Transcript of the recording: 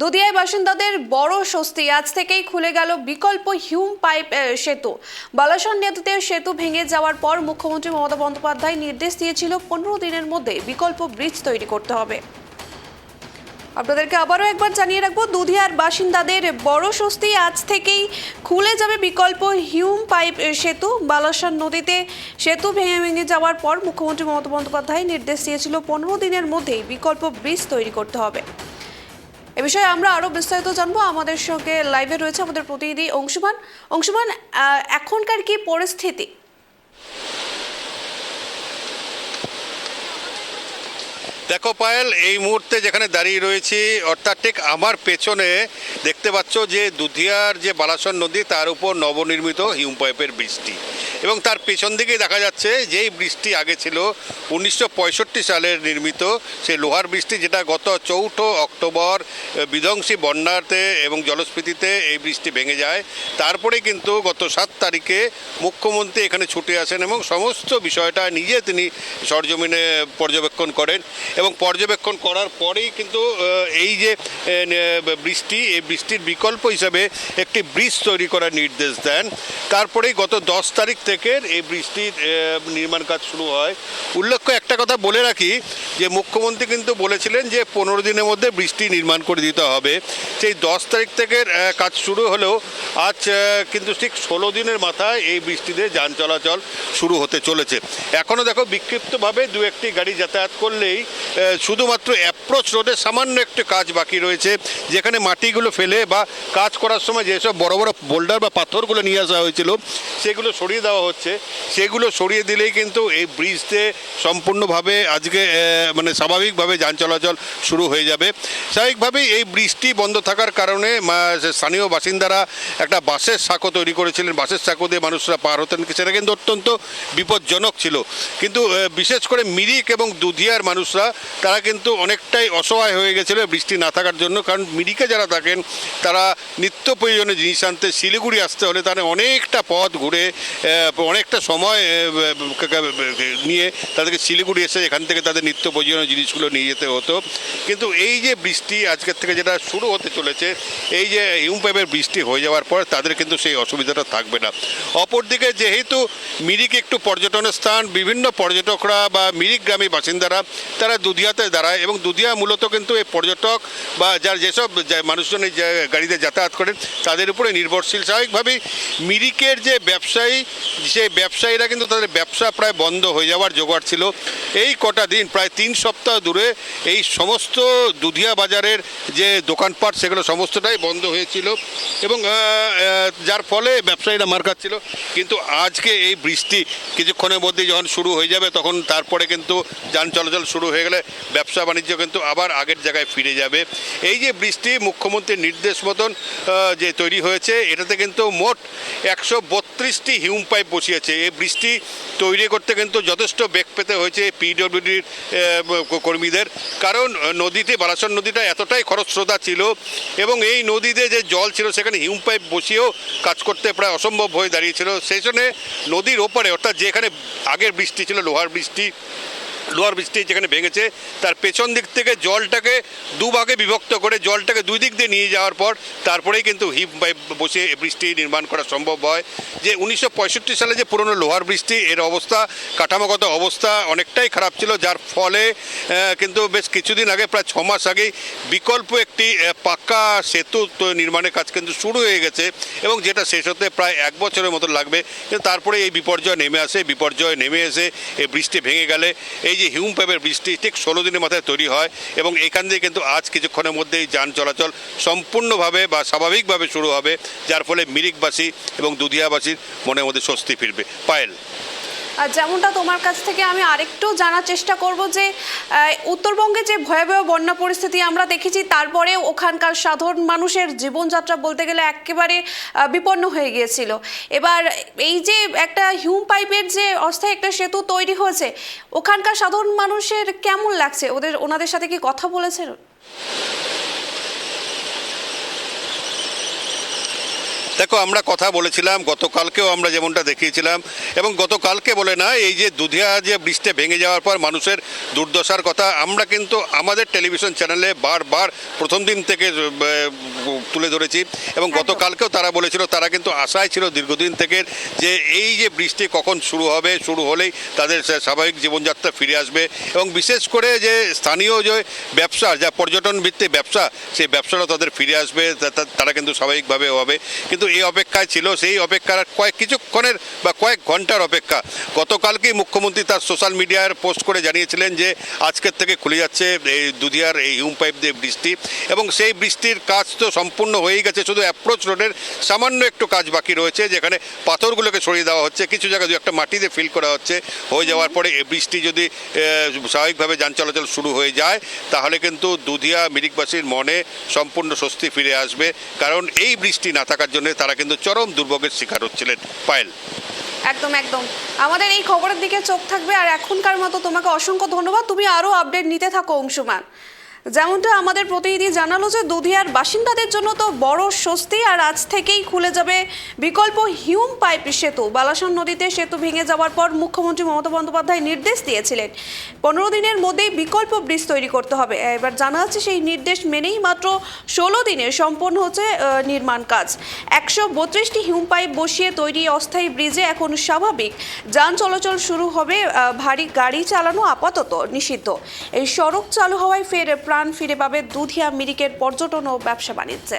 দুদিয়ায় বাসিন্দাদের বড় স্বস্তি। আজ থেকেই খুলে গেল বিকল্প হিউম পাইপ সেতু। বালাসন নেতুতে সেতু ভেঙে যাওয়ার পর মুখ্যমন্ত্রী মমতা বন্দ্যোপাধ্যায় নির্দেশ দিয়েছিল পনেরো দিনের মধ্যে বিকল্প ব্রিজ তৈরি করতে হবে। আপনাদেরকে আবারও একবার জানিয়ে রাখব দুধিয়ার বাসিন্দাদের বড় স্বস্তি। আজ থেকেই খুলে যাবে বিকল্প হিউম পাইপ সেতু। বালাসন নদীতে সেতু ভেঙে ভেঙে যাওয়ার পর মুখ্যমন্ত্রী মমতা বন্দ্যোপাধ্যায় নির্দেশ দিয়েছিল পনেরো দিনের মধ্যেই বিকল্প ব্রিজ তৈরি করতে হবে। এ বিষয়ে আমরা আরও বিস্তারিত জানব। আমাদের সঙ্গে লাইভে রয়েছে আমাদের প্রতিনিধি অংশুমান। অংশুমান এখনকার কি পরিস্থিতি? দেখো পায়েল, এই মুহূর্তে যেখানে দাঁড়িয়ে রয়েছি, অর্থাৎ ঠিক আমার পেছনে দেখতে পাচ্ছ যে দুধিয়ার যে বালাসন নদী, তার উপর নবনির্মিত হিউম পাইপের বৃষ্টি। এবং তার পেছন দিকেই দেখা যাচ্ছে, যেই বৃষ্টি আগে ছিল, উনিশশো সালের নির্মিত সেই লোহার বৃষ্টি, যেটা গত চৌঠো অক্টোবর বিধ্বংসী বন্যাতে এবং জলস্ফীতিতে এই বৃষ্টি ভেঙে যায়। তারপরে কিন্তু গত সাত তারিখে মুখ্যমন্ত্রী এখানে ছুটে আসেন এবং সমস্ত বিষয়টা নিজে তিনি সরজমিনে পর্যবেক্ষণ করেন। এবং পর্যবেক্ষণ করার পরেই কিন্তু এই যে বৃষ্টি, এই বৃষ্টির বিকল্প হিসাবে একটি ব্রিজ তৈরি করার নির্দেশ দেন। তারপরেই গত দশ তারিখ থেকে এই বৃষ্টির নির্মাণ কাজ শুরু হয়। উল্লেখ্য একটা কথা বলে রাখি যে, মুখ্যমন্ত্রী কিন্তু বলেছিলেন যে, পনেরো দিনের মধ্যে বৃষ্টি নির্মাণ করে দিতে হবে। সেই দশ তারিখ থেকে কাজ শুরু হলেও আজ কিন্তু ঠিক ষোলো দিনের মাথায় এই বৃষ্টিতে যান চলাচল শুরু হতে চলেছে। এখনও দেখো বিক্ষিপ্তভাবে দু একটি গাড়ি যাতায়াত করলেই শুধুমাত্র অ্যাপ্রোচ রোডে সামান্য একটু কাজ বাকি রয়েছে, যেখানে মাটিগুলো ফেলে বা কাজ করার সময় যেসব বড় বড় বোল্ডার বা পাথরগুলো নিয়ে আসা হয়েছিল, সেগুলো সরিয়ে দেওয়া হচ্ছে। সেগুলো সরিয়ে দিলেই কিন্তু এই ব্রিজতে সম্পূর্ণভাবে আজকে মানে স্বাভাবিকভাবে যান চলাচল শুরু হয়ে যাবে। স্বাভাবিকভাবেই এই বৃষ্টি বন্ধ থাকার কারণে স্থানীয় বাসিন্দারা একটা বাসের সাঁকো তৈরি করেছিলেন। বাসের সাঁকো দিয়ে মানুষরা পার হতেন। সেটা কিন্তু অত্যন্ত বিপজ্জনক ছিল। কিন্তু বিশেষ করে মিরিক এবং দুধিয়ার মানুষরা, তারা কিন্তু অনেকটাই অসহায় হয়ে গেছিল বৃষ্টি না থাকার জন্য। কারণ মিরিকে যারা থাকেন, তারা নিত্য প্রয়োজনীয় জিনিস আনতে, শিলিগুড়ি আসতে হলে তারা অনেকটা পথ ঘুরে অনেকটা সময় নিয়ে তাদেরকে শিলিগুড়ি এসে এখান থেকে তাদের নিত্য প্রয়োজনীয় জিনিসগুলো নিয়ে যেতে হতো। কিন্তু এই যে বৃষ্টি আজকের থেকে যেটা শুরু হতে চলেছে। এই যে হিউম বৃষ্টি হয়ে যাওয়ার পর তাদের কিন্তু সেই অসুবিধাটা থাকবে না। অপরদিকে যেহেতু মিরিক একটু পর্যটনের স্থান, বিভিন্ন পর্যটকরা বা মিরিক গ্রামী বাসিন্দারা তারা দুধিয়াতে দাঁড়ায় এবং দুধিয়া মূলত কিন্তু এই পর্যটক বা যার যেসব মানুষজন এই গাড়িতে যাতায়াত করেন, তাদের উপরে নির্ভরশীল। স্বাভাবিকভাবেই মিরিকের যে ব্যবসায়ী, সেই ব্যবসায়ীরা কিন্তু তাদের ব্যবসা প্রায় বন্ধ হয়ে যাওয়ার জোগাড় ছিল। এই কটা দিন, প্রায় তিন সপ্তাহ দূরে এই সমস্ত দুধিয়া বাজারের যে দোকানপাট সেগুলো সমস্তটাই বন্ধ হয়েছিল এবং যার ফলে ব্যবসায়ীরা মার খাচ্ছিল। কিন্তু আজকে এই বৃষ্টি কিছুক্ষণের মধ্যে যখন শুরু হয়ে যাবে, তখন তারপরে কিন্তু যান চলাচল শুরু হয়ে গেলে ব্যবসা বাণিজ্য কিন্তু আবার আগের জায়গায় ফিরে যাবে। এই যে বৃষ্টি, মুখ্যমন্ত্রীর নির্দেশ মতন যে তৈরি হয়েছে, এটাতে কিন্তু মোট একশো বত্রিশটি হিউম পাইপ বসিয়েছে। এই বৃষ্টি তৈরি করতে কিন্তু যথেষ্ট বেগ পেতে হয়েছে পিডব্লিউডির কর্মীদের। কারণ, নদীতে, বালাসন নদীটা এতটাই খরস্রোতা ছিল এবং এই নদীতে যে জল ছিল, সেখানে হিউম পাইপ বসিয়েও কাজ করতে প্রায় অসম্ভব হয়ে দাঁড়িয়েছিল। সেই জন্যে নদীর ওপারে, অর্থাৎ যেখানে আগের বৃষ্টি ছিল, লোহার বৃষ্টি লোহার বৃষ্টি যেখানে ভেঙেছে, তার পেছন দিক থেকে জলটাকে দুভাগে বিভক্ত করে জলটাকে দুই দিক দিয়ে নিয়ে যাওয়ার পর তারপরেই কিন্তু হিপ বসে বৃষ্টি নির্মাণ করা সম্ভব হয়। যে উনিশশো পঁয়ষট্টি সালে যে পুরনো লোহার বৃষ্টি এর অবস্থা, কাঠামোগত অবস্থা অনেকটাই খারাপ ছিল, যার ফলে কিন্তু বেশ কিছুদিন আগে, প্রায় ছ মাস আগেই বিকল্প একটি পাক্কা সেতু নির্মাণের কাজ কিন্তু শুরু হয়ে গেছে এবং যেটা শেষ হতে প্রায় এক বছরের মতো লাগবে। তারপরে এই বিপর্যয় নেমে আসে, বিপর্যয় নেমে এসে এই বৃষ্টি ভেঙে গেলে। এই যে হিউম পাইপের বৃষ্টি ঠিক ষোলো দিনের মাথায় তৈরি হয় এবং এখান দিয়ে কিন্তু আজ কিছুক্ষণের মধ্যেই যান চলাচল সম্পূর্ণভাবে বা স্বাভাবিকভাবে শুরু হবে, যার ফলে মিরিকবাসী এবং দুধিয়াবাসীর মনের মধ্যে স্বস্তি ফিরবে। পায়েল। যেমনটা তোমার কাছ থেকে আমি আরেকটু জানার চেষ্টা করব যে উত্তরবঙ্গে যে ভয়াবহ বন্যা পরিস্থিতি আমরা দেখেছি, তারপরে ওখানকার সাধারণ মানুষের জীবনযাত্রা বলতে গেলে একেবারে বিপন্ন হয়ে গিয়েছিল। এবার এই যে একটা হিউম পাইপের যে অস্থায়ী একটা সেতু তৈরি হয়েছে, ওখানকার সাধারণ মানুষের কেমন লাগছে? ওদের, ওনাদের সাথে কি কথা বলেছেন? দেখো আমরা কথা বলেছিলাম গতকালকেও আমরা যেমনটা দেখিয়েছিলাম এবং গতকালকে বলে না এই যে দুধিয়া যে বৃষ্টি ভেঙে যাওয়ার পর মানুষের দুর্দশার কথা আমরা কিন্তু আমাদের টেলিভিশন চ্যানেলে বারবার প্রথম দিন থেকে তুলে ধরেছি এবং গতকালকেও তারা বলেছিল তারা কিন্তু আশায় ছিল দীর্ঘদিন থেকে যে এই যে বৃষ্টি কখন শুরু হবে শুরু হলেই তাদের স্বাভাবিক জীবনযাত্রা ফিরে আসবে এবং বিশেষ করে যে স্থানীয় যে ব্যবসা যা পর্যটন ভিত্তিক ব্যবসা সেই ব্যবসাটা তাদের ফিরে আসবে তারা কিন্তু স্বাভাবিকভাবে হবে। কিন্তু এই অপেক্ষায় ছিল, সেই অপেক্ষার কয়েক কিছুক্ষণের বা কয়েক ঘণ্টার অপেক্ষা। গতকালকেই মুখ্যমন্ত্রী তার সোশ্যাল মিডিয়ার পোস্ট করে জানিয়েছিলেন যে, আজকের থেকে খুলে যাচ্ছে এই দুধিয়ার এই হিউম পাইপ দিয়ে বৃষ্টি এবং সেই বৃষ্টির কাজ তো সম্পূর্ণ হয়েই গেছে, শুধু অ্যাপ্রোচ রোডের সামান্য একটু কাজ বাকি রয়েছে, যেখানে পাথরগুলোকে সরিয়ে দেওয়া হচ্ছে, কিছু জায়গায় দু একটা মাটিতে ফিল করা হচ্ছে। হয়ে যাওয়ার পরে এই বৃষ্টি যদি স্বাভাবিকভাবে যান চলাচল শুরু হয়ে যায়, তাহলে কিন্তু দুধিয়া মিরিকবাসীর মনে সম্পূর্ণ স্বস্তি ফিরে আসবে, কারণ এই বৃষ্টি না থাকার জন্য তারা কিন্তু চরম দুর্ভোগের শিকার হচ্ছিলেন পায়েল। একদম একদম। আমাদের এই খবরের দিকে চোখ থাকবে, আর এখনকার মতো তোমাকে অসংখ্য ধন্যবাদ। তুমি আরও আপডেট নিতে থাকো, অংশুমান। যেমনটা আমাদের প্রতিনিধি জানালো যে দুধিয়ার বাসিন্দাদের জন্য তো বড় স্বস্তি, আর আজ থেকেই খুলে যাবে বিকল্প হিউম পাইপ সেতু। বালাসন নদীতে সেতু ভেঙে যাওয়ার পর মুখ্যমন্ত্রী মমতা বন্দ্যোপাধ্যায় নির্দেশ দিয়েছিলেন, পনেরো দিনের মধ্যেই বিকল্প ব্রিজ তৈরি করতে হবে। এবার জানা যাচ্ছে সেই নির্দেশ মেনেই মাত্র ষোলো দিনে সম্পন্ন হচ্ছে নির্মাণ কাজ। একশো বত্রিশটি হিউম পাইপ বসিয়ে তৈরি অস্থায়ী ব্রিজে এখন স্বাভাবিক। যান চলাচল শুরু হবে ভারী গাড়ি চালানো আপাতত নিষিদ্ধ। এই সড়ক চালু হওয়ায় ফের প্রাণ ফিরে পাবে দুধিয়া মিরিকের পর্যটন ও ব্যবসা বাণিজ্যে।